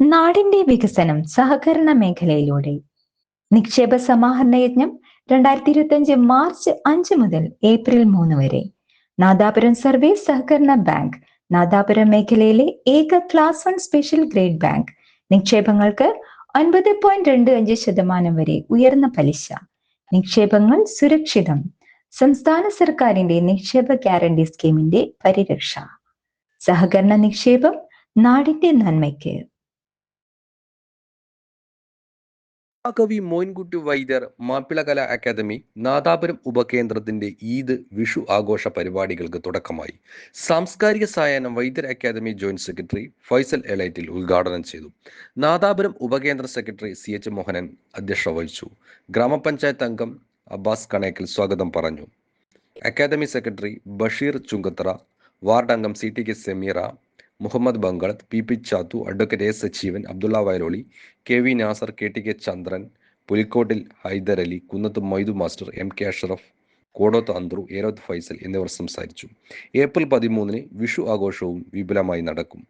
നാടിന്റെ വികസനം സഹകരണ മേഖലയിലൂടെ. നിക്ഷേപ സമാഹരണ യജ്ഞം രണ്ടായിരത്തി ഇരുപത്തി അഞ്ച് മാർച്ച് അഞ്ച് മുതൽ ഏപ്രിൽ മൂന്ന് വരെ. നാദാപുരം സർവീസ് സഹകരണ ബാങ്ക് നാദാപുരം മേഖലയിലെ ഏക class one special grade bank. നിക്ഷേപങ്ങൾക്ക് ഒൻപത് പോയിന്റ് രണ്ട് അഞ്ച് ശതമാനം വരെ ഉയർന്ന പലിശ. നിക്ഷേപങ്ങൾ സുരക്ഷിതം. സംസ്ഥാന സർക്കാരിന്റെ നിക്ഷേപ ഗ്യാരണ്ടി സ്കീമിന്റെ പരിരക്ഷ. സഹകരണ നിക്ഷേപം നാടിന്റെ നന്മയ്ക്ക്. കവി മോയിൻകുട്ടി വൈദ്യർ മാപ്പിളകല അക്കാദമി നാദാപുരം ഉപകേന്ദ്രത്തിന്റെ ഈദ് വിഷു ആഘോഷ പരിപാടികൾക്ക് തുടക്കമായി. സാംസ്കാരിക സായാഹ്നം Vaidyar academy joint secretary Faisal എലൈറ്റിൽ ഉദ്ഘാടനം ചെയ്തു. നാദാപുരം ഉപകേന്ദ്ര സെക്രട്ടറി സി എച്ച് മോഹനൻ അധ്യക്ഷത വഹിച്ചു. ഗ്രാമപഞ്ചായത്ത് അംഗം അബ്ബാസ് കണേക്കൽ സ്വാഗതം പറഞ്ഞു. Academy secretary Basheer Chungathara ward അംഗം C T K Semeera Muhammad Bangalath P P Chathu advocate S Sajeevan Abdulla Vayaloli K V Nasar K T K Chandran Pulikkottil Hydarali Kunnath Moidu master M K Ashraf Kodoth Anthru Eroth Faisal എന്നിവർ സംസാരിച്ചു. April പതിമൂന്നിന് വിഷു ആഘോഷവും വിപുലമായി നടക്കും.